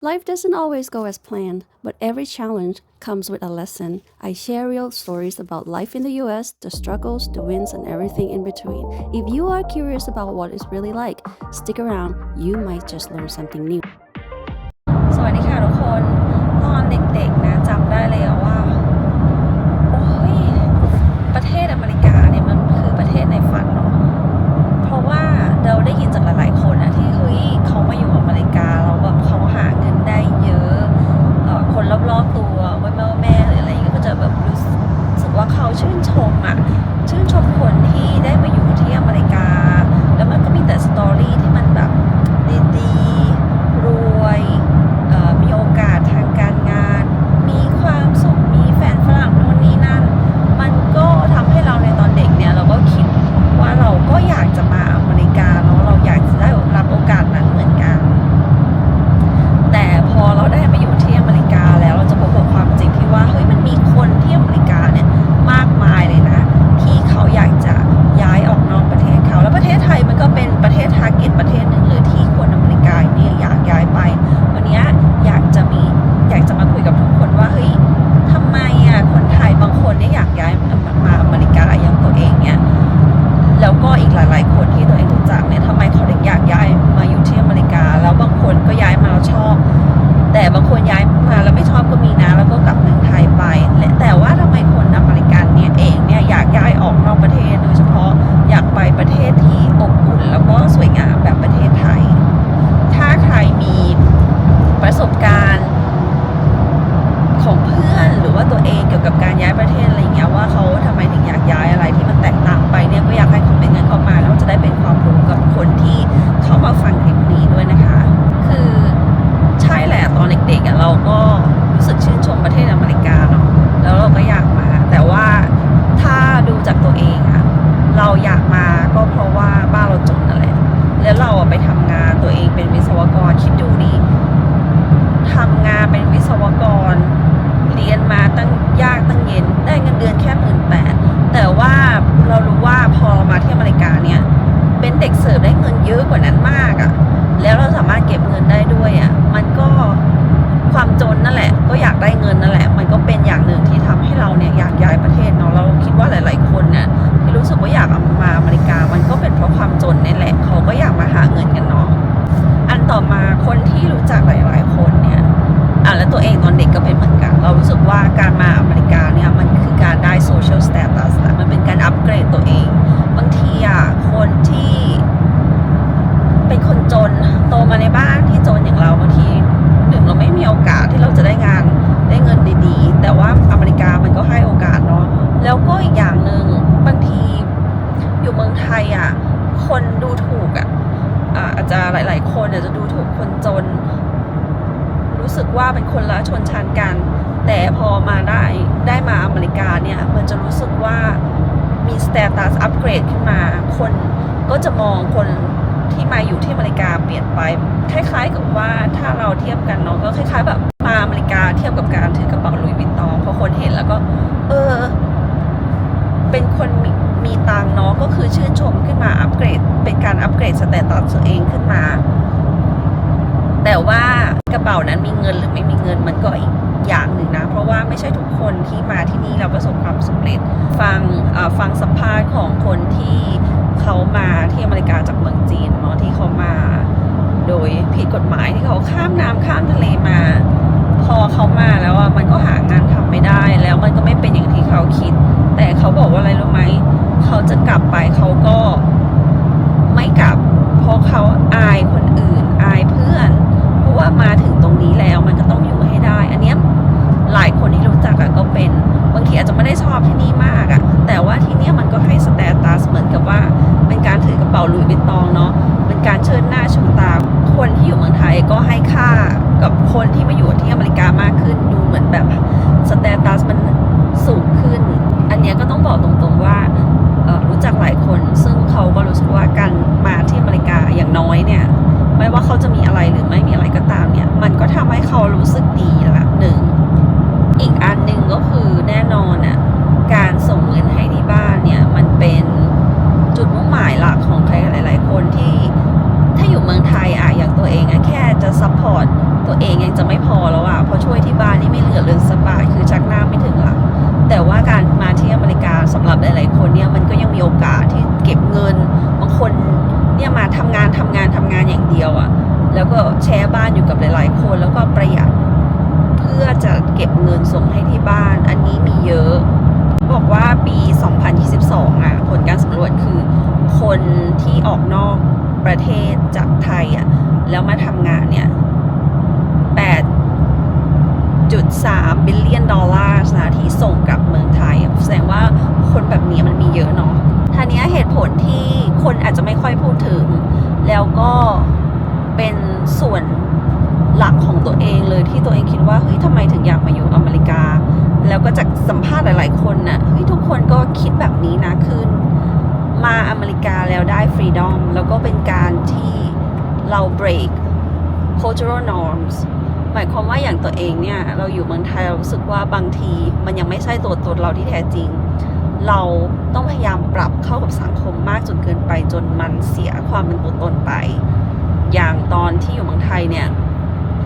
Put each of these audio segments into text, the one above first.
Life doesn't always go as planned, but every challenge comes with a lesson. I share real stories about life in the US, the struggles, the wins, and everything in between. If you are curious about what it's really like, stick around. You might just learn something new. ชื่นชมอะชื่นชมคนที่ ด็กเสิร์ฟได้เงินเยอะกว่านั้นมากอะ่ะ แล้วเราสามารถเก็บเงินได้ด้วยอะ่ะ มันก็ความจนนั่นแหละ ก็อยากได้เงินนั่นแหละ มันก็เป็นอย่างหนึ่งที่ทำให้เราเนี่ยอยากย้ายประเทศเนาะ เราคิดว่าหลาย ๆ คนเนี่ยที่รู้สึกว่าอยากมาอเมริกา มันก็เป็นเพราะความจนนี่แหละ เขาก็อยากมาหาเงินกันเนาะ อันต่อมาคนที่รู้จักหลาย ๆ คน อะแล้วตัวเองตอนเด็กก็เป็นเหมือนกัน เรารู้สึกว่าการมาอเมริกาเนี่ยมันคือการได้ social status และมันเป็นการอัปเกรดตัวเอง บางทีอะคนที่เป็นคนจนโตมาในบ้านที่จนอย่างเราบางทีหนึ่งเราไม่มีโอกาสที่เราจะได้งานได้เงินดีๆ แต่ว่าอเมริกามันก็ให้โอกาสเนาะแล้วก็อีกอย่างหนึ่งบางทีอยู่เมืองไทยอะคนดูถูกอะอาจจะหลาย ๆ คนอาจจะดูถูกคนจน สึกว่าเป็นคนละชนชั้นกัน แต่พอมาได้ได้มาอเมริกาเนี่ยมันจะรู้สึกว่ามีสเตตัสอัปเกรดขึ้นมา คนก็จะมองคนที่มาอยู่ที่อเมริกาเปลี่ยนไป คล้ายๆกับว่าถ้าเราเทียบกันเนาะก็คล้าย ๆ แบบมาอเมริกาเทียบกับการถือกระเป๋าลุยวิตตองพอคนเห็นแล้วก็ เออ เป็นคนมีมีตังเนาะก็คือชื่นชมขึ้นมาอัปเกรด เป็นการอัปเกรดสเตตัสตัวเองขึ้นมา แต่ว่า กระเป๋านั้นมีเงินหรือไม่มีเงินมันก็อีกอย่างหนึ่งนะ เพราะว่าไม่ใช่ทุกคนที่มาที่นี่เราประสบความสำเร็จ ฟังฟังสัมภาษณ์ของคนที่เขามาที่อเมริกาจากเมืองจีนเนาะที่เขามาโดยผิดกฎหมายที่เขาข้ามน้ำข้ามทะเลมา พอเขามาแล้วอะมันก็หางานทำไม่ได้ แล้วมันก็ไม่เป็นอย่างที่เขาคิด แต่เขาบอกว่าอะไรรู้ไหม ไม่ว่าเขาจะมีอะไรหรือไม่มีอะไรก็ตามเนี่ย มันก็ทำให้เขารู้สึกดีระหนึ่ง อีกอันหนึ่งก็คือแน่นอนอะการส่งเงินให้ที่บ้านเนี่ย มันเป็นจุดมุ่งหมายหลักของใครหลาย ๆ คนที่ถ้าอยู่เมืองไทยอะอย่างตัวเองอะแค่จะซัพพอร์ตตัวเองยังจะไม่พอแล้วอะเพราะช่วยที่บ้านนี่ไม่เหลือเลยสบาทคือชักหน้าไม่ถึงหลังแต่ว่าการมาที่อเมริกาสำหรับหลาย ๆ คนเนี่ยมันก็ยังมีโอกาสที่เก็บเงินบางคน เนี่ยมาทำงานทำงานทำงานอย่างเดียวอะแล้วก็แชร์บ้านอยู่กับหลาย ๆ คนแล้วก็ประหยัด เพื่อจะเก็บเงินส่งให้ที่บ้าน อันนี้มีเยอะ บอกว่าปี 2022 อะ ผลการสำรวจคือ คนที่ออกนอกประเทศจากไทยอะ แล้วมาทำงานเนี่ย 8.3 บิลเลียนดอลลาร์นะที่ส่งกลับเมืองไทยอะแสดงว่าคนแบบนี้มันมีเยอะเนาะ ท่านี้เหตุผลที่คนอาจจะไม่ค่อยพูดถึง แล้วก็เป็นส่วนหลักของตัวเองเลยที่ตัวเองคิดว่าเฮ้ยทำไมถึงอยากมาอยู่อเมริกา แล้วก็จากสัมภาษณ์หลาย ๆ คนน่ะเฮ้ยทุกคนก็คิดแบบนี้นะคือมาอเมริกาแล้วได้ฟรีดอมแล้วก็เป็นการที่เรา break cultural norms หมายความว่าอย่างตัวเองเนี่ย เราอยู่เมืองไทยเรารู้สึกว่าบางทีมันยังไม่ใช่ตัวตนเราที่แท้จริง เราต้องพยายามปรับเข้ากับสังคมมากจนเกินไปจนมันเสียความเป็นตัวตนไป อย่างตอนที่อยู่เมืองไทยเนี่ย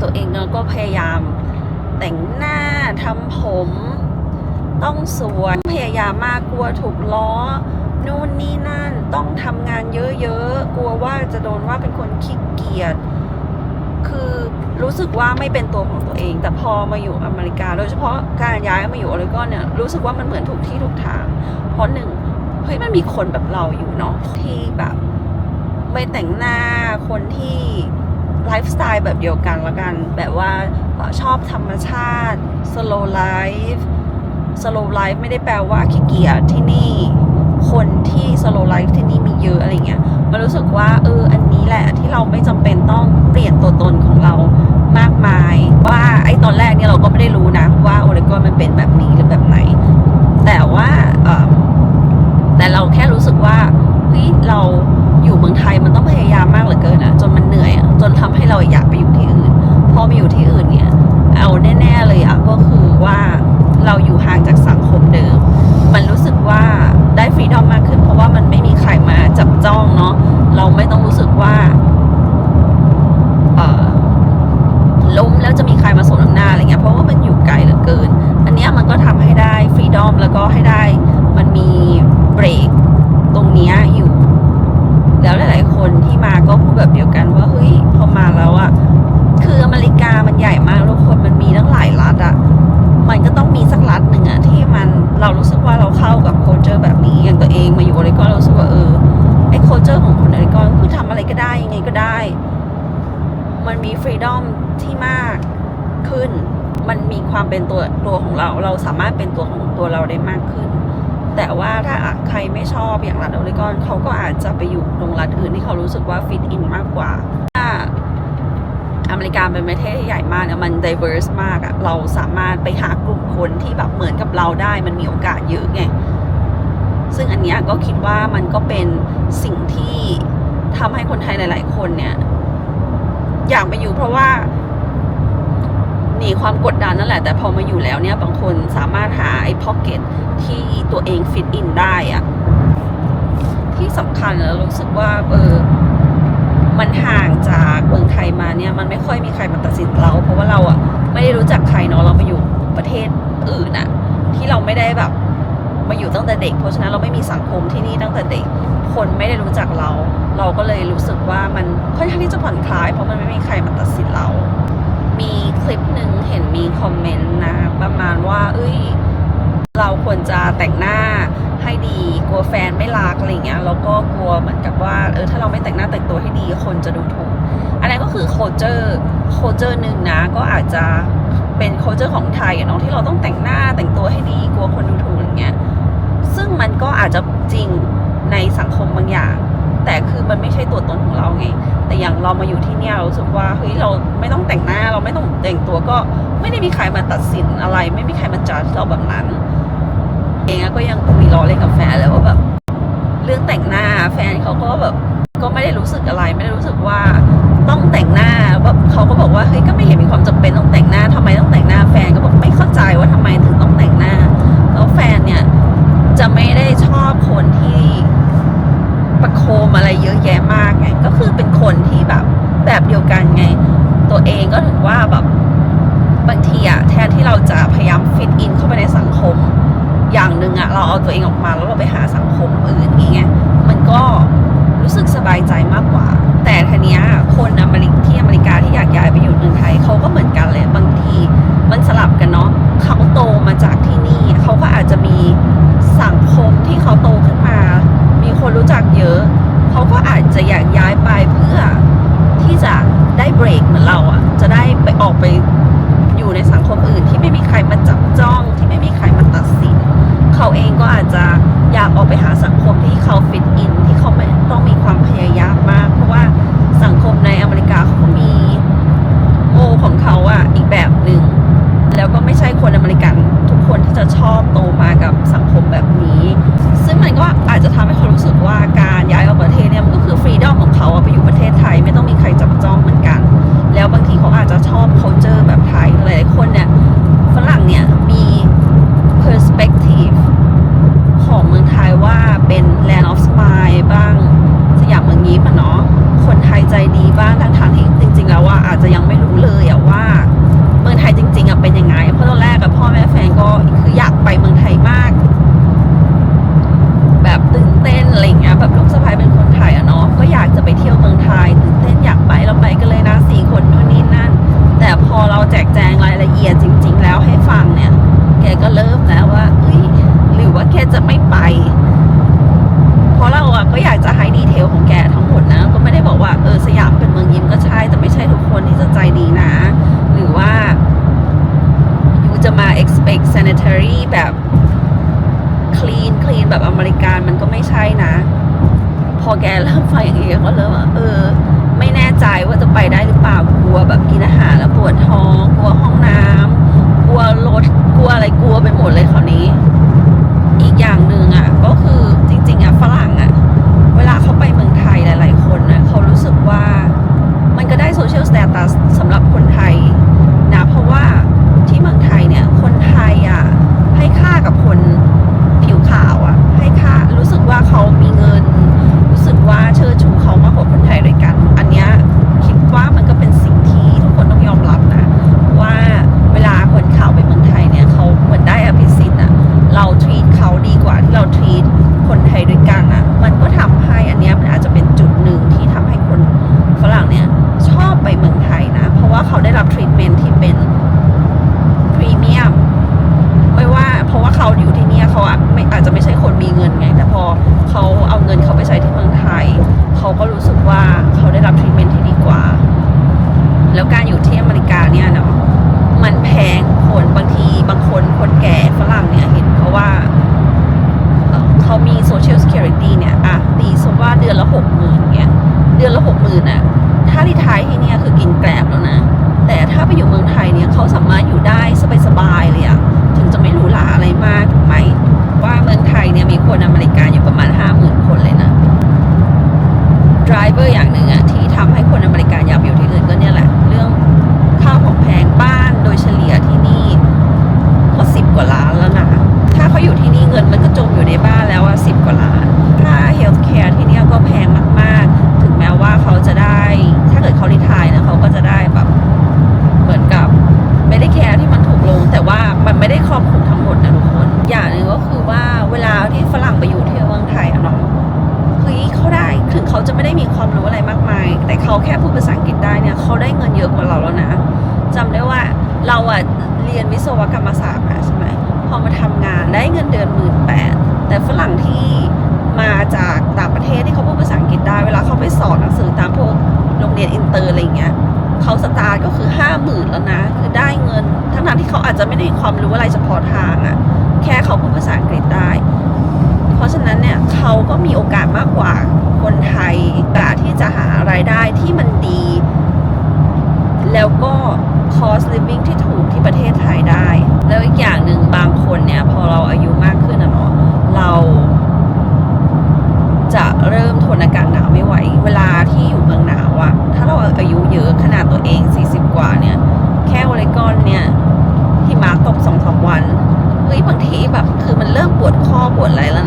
ตัวเองเนี่ยก็พยายามแต่งหน้าทำผม ต้องสวยพยายามมากกลัวถูกล้อนู่นนี่นั่นต้องทำงานเยอะๆ กลัวว่าจะโดนว่าเป็นคนขี้เกียจ คือรู้สึกว่าไม่เป็นตัวของตัวเอง แต่พอมาอยู่อเมริกา โดยเฉพาะการย้ายมาอยู่ออริกอนเนี่ย รู้สึกว่ามันเหมือนถูกที่ถูกทาง เพราะหนึ่งเฮ้ยมันมีคนแบบเราอยู่เนาะที่แบบไม่แต่งหน้าคนที่ไลฟ์สไตล์แบบเดียวกันละกัน แบบว่าชอบธรรมชาติ slow life slow life ไม่ได้แปลว่าขี้เกียจที่นี่ คนที่ slow life ที่นี่มีเยอะอะไรเงี้ยมันรู้สึกว่าเอออันนี้แหละที่เราไม่จำเป็นต้องเปลี่ยนตัวตนของเรามากมาย ว่าไอ้ตอนแรกเนี่ยเราก็ไม่ได้รู้นะว่าโอเรกอนมันเป็นแบบนี้ แต่ว่าเอ่อแต่เราแค่รู้สึกว่าเฮ้ยเราอยู่เมืองไทยมันต้องพยายามมากเหลือเกินอะจนมันเหนื่อยอะจนทำให้เราอยากไปอยู่ที่อื่น พอมาอยู่ที่อื่นเนี่ย เอาแน่ ๆเลยอะก็คือว่าเราอยู่ห่างจากสังคมเดิม มันรู้สึกว่าได้ฟรีดอมมากขึ้น เพราะว่ามันไม่มีใครมาจับจ้องเนาะเราไม่ต้องรู้สึกว่าเอ่อล้มแล้วจะมีใครมาสมน้ำหน้าอะไรเงี้ยเพราะว่ามันอยู่ไกลเหลือเกิน อันเนี้ยมันก็ทำให้ได้ฟรีดอมแล้วก็ให้ได้มันมีเบรกตรงเนี้ยอยู่ แล้วหลาย ๆ คนที่มาก็พูดแบบเดียวกันว่าเฮ้ยพอมาแล้วอะคืออเมริกามันใหญ่มากทุกคนมันมีตั้งหลายรัฐอะมันก็ต้องมีสักรัฐหนึ่งอะที่มันเรารู้สึกว่าเราเข้ากับโคเจอร์แบบนี้อย่างตัวเองมาอยู่ออริกอนเรารู้สึกว่าเออไอโคเจอร์ของคนออริกอนคือทำอะไรก็ได้ยังไงก็ได้ มันมีฟรีดอมที่มากขึ้น มันมีความเป็นตัวตัวของเรา เราสามารถเป็นตัวของตัวเราได้มากขึ้น แต่ว่าถ้าใครไม่ชอบอย่างรัฐออริกอนเขาก็อาจจะไปอยู่ตรงรัฐอื่นที่เขารู้สึกว่าฟิตอินมากกว่าถ้าอเมริกาเป็นประเทศที่ใหญ่มากเนี่ยมัน diverse มากอะเราสามารถไปหากลุ่มคนที่แบบเหมือนกับเราได้มันมีโอกาสเยอะไงซึ่งอันนี้ก็คิดว่ามันก็เป็นสิ่งที่ทำให้คนไทยหลาย ๆ คนเนี่ย อยากไปอยู่เพราะว่าหนีความกดดันนั่นแหละ แต่พอมาอยู่แล้วเนี่ยบางคนสามารถหาไอ้พ็อกเก็ตที่ ตัวเองฟิตอินได้อะที่สำคัญแล้วรู้สึกว่าเออมันห่างจากเมืองไทยมาเนี่ยมันไม่ค่อยมีใครมาตัดสินเรา เพราะว่าเราอะไม่ได้รู้จักใครเนาะเรามาอยู่ประเทศอื่นอะที่เราไม่ได้แบบมาอยู่ตั้งแต่เด็ก เพราะฉะนั้นเราไม่มีสังคมที่นี่ตั้งแต่เด็ก คนไม่ได้รู้จักเรา เราก็เลยรู้สึกว่ามันค่อนข้างที่จะผ่อนคลาย เพราะมันไม่มีใครมาตัดสินเรา มีคลิปหนึ่งเห็นมีคอมเมนต์นะประมาณว่า เอ้ย เราควรจะแต่งหน้าให้ดีกลัวแฟนไม่รักอะไรเงี้ยแล้วก็กลัวเหมือนกับว่าเออถ้าเราไม่แต่งหน้าแต่งตัวให้ดีคนจะดูถูก อันนั้นก็คือโคเจอร์โคเจอร์หนึ่งนะก็อาจจะเป็นโคเจอร์ของไทยเนาะที่เราต้องแต่งหน้าแต่งตัวให้ดีกลัวคนดูถูกอย่างเงี้ยซึ่งมันก็อาจจะจริงในสังคมบางอย่าง แต่คือมันไม่ใช่ตัวตนของเราไงแต่อย่างเรามาอยู่ที่เนี่ยเราสึกว่าเฮ้ยเราไม่ต้องแต่งหน้าเราไม่ต้องแต่งตัวก็ไม่ได้มีใครมาตัดสินอะไร ไม่มีใครมาจัดเราแบบนั้น เองก็ยังคุยล้อเล่นกับแฟนเลยว่าแบบเรื่องแต่งหน้าแฟนเขาก็แบบก็ไม่ได้รู้สึกอะไร ไม่ได้รู้สึกว่าต้องแต่งหน้าแบบเขาก็บอกว่าเฮ้ยก็ไม่เห็นมีความจำเป็นต้องแต่งหน้าทำไมต้องแต่งหน้าแฟนก็บอกไม่เข้าใจว่าทำไมถึงต้องแต่งหน้า แล้วแฟนเนี่ยจะไม่ได้ชอบคนที่ประโคมอะไรเยอะแยะมากไงก็คือเป็นคนที่แบบแบบเดียวกันไง ตัวเองก็ถือว่าแบบ ฟิตอินเข้าไปในสังคม อย่างหนึ่งอะ เอาตัวเองออกมาแล้วเราไปหาสังคมอื่นอย่างเงี้ยมันก็รู้สึกสบายใจมากกว่า แต่ทีเนี้ยคนอเมริกที่อเมริกาที่อยากย้ายไปอยู่เมืองไทยเขาก็เหมือนกันเลยบางทีมันสลับกันเนาะเขาโตมาจากที่นี่เขาก็อาจจะมีสังคมที่เขาโตขึ้นมา มีคนรู้จักเยอะเขาก็อาจจะอยากย้ายไปเพื่อที่จะได้เบรกเหมือนเราอะจะได้ไปออกไปอยู่ในสังคมอื่นที่ไม่มีใครมาจับจ้องที่ไม่มีใครมาตัดสิน เขาเองก็อาจจะอยากออกไปหาสังคมที่เขาฟิตอิน ที่เขาไม่ต้องมีความพยายามมาก เพราะว่าสังคมในอเมริกาเขามีโอของเขาอะอีกแบบหนึ่งแล้วก็ไม่ใช่คนอเมริกันทุกคนที่จะชอบโตมากับสังคมแบบนี้ ซึ่งมันก็อาจจะทำให้เขารู้สึกว่าการย้ายออกประเทศเนี่ยมันก็คือฟรีดอมของเขาอะไปอยู่ประเทศไทยไม่ต้องมีใครจับจ้องเหมือนกัน แล้วบางทีเขาอาจจะชอบ culture แบบไทยหลายๆคนเนี่ยฝรั่งเนี่ยมี perspective มืองไทยว่าเป็น land of smile บ้างสยามเมืองยิ้มอะเนาะ แบบอเมริกันมันก็ไม่ใช่นะ พอแกเริ่มฟังอย่างนี้ก็เริ่มว่าเออ ไม่แน่ใจว่าจะไปได้หรือเปล่ากลัวแบบกินอาหารแล้วปวดท้องกลัวห้องน้ำกลัวรถกลัวอะไรกลัวไปหมดเลยคราวนี้ อีกอย่างหนึ่งอะ ก็คือจริง ๆอะฝรั่งอะ เวลาเขาไปเมืองไทยหลาย ๆ คนน่ะเขารู้สึกว่ามันก็ได้โซเชียลสเตตัสสำหรับคนไทย มาจากต่างประเทศที่เขาพูดภาษาอังกฤษได้ เวลาเขาไปสอนหนังสือตามพวกโรงเรียนอินเตอร์อะไรเงี้ยเขาสตาร์ทก็คือห้าหมื่นแล้วนะ คือได้เงิน ทั้งๆที่เขาอาจจะไม่ได้มีความรู้อะไรเฉพาะทางอะแค่เขาพูดภาษาอังกฤษได้ เพราะฉะนั้นเนี่ยเขาก็มีโอกาสมากกว่าคนไทยโอกาสที่จะหารายได้ที่มันดี แล้วก็ cost living ที่ถูกที่ประเทศไทยได้ แล้วอีกอย่างหนึ่งบางคนเนี่ย พอเราอายุมากขึ้นนะเนาะเรา เริ่มทนอากาศหนาวไม่ไหว เวลาที่อยู่เมืองหนาวอะถ้าเราอายุเยอะขนาดตัวเอง 40 กว่าเนี่ย แค่วอเลกอนเนี่ยหิมะตกสองสามวันเฮ้ยบางทีแบบคือมันเริ่มปวดข้อปวดอะไรแล้ว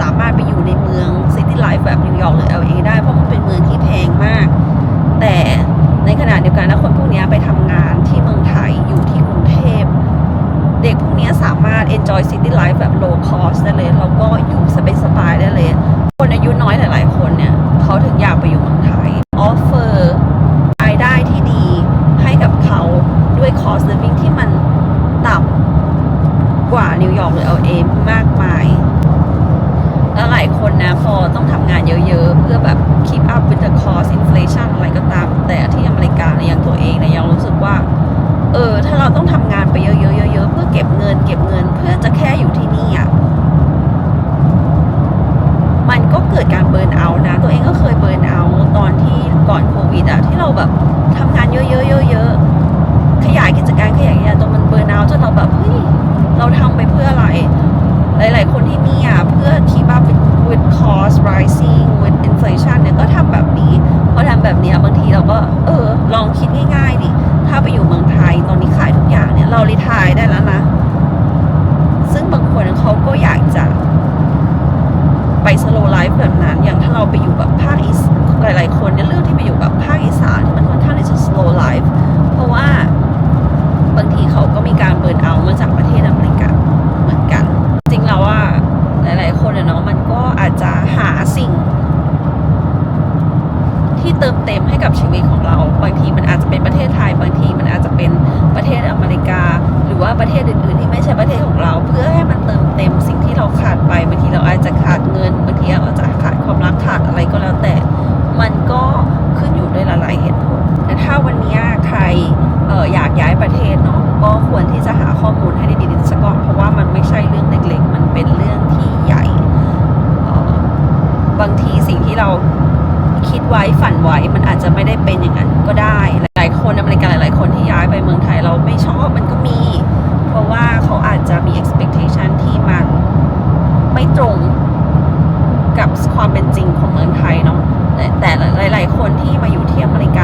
สามารถไปอยู่ในเมืองซิตี้ไลฟ์แบบนิวยอร์กหรือ LA ได้ เพราะมันเป็นเมืองที่แพงมาก แต่ในขณะเดียวกันนะคนพวกนี้ไปทำงานที่เมืองไทยอยู่ที่กรุงเทพ เด็กพวกนี้สามารถ enjoy city life แบบ low cost ได้เลยแล้วก็อยู่สบายๆได้เลย คนอายุน้อยหลายๆคนเนี่ย เขาถึงอยากไปอยู่เมืองไทย เพื่อแบบ keep up with the cost inflation อะไรก็ตาม หลาย ๆ คนเนี่ย ไว้ฝันไว้มันอาจจะไม่ได้เป็นอย่างนั้นก็ได้ หลายคนอเมริการหลาย ๆ คนที่ย้ายไปเมืองไทยเราไม่ชอบมันก็มี เพราะว่าเขาอาจจะมี expectation ที่มันไม่ตรงกับความเป็นจริงของเมืองไทยเนาะแต่หลาย ๆ คนที่มาอยู่ที่อเมริกา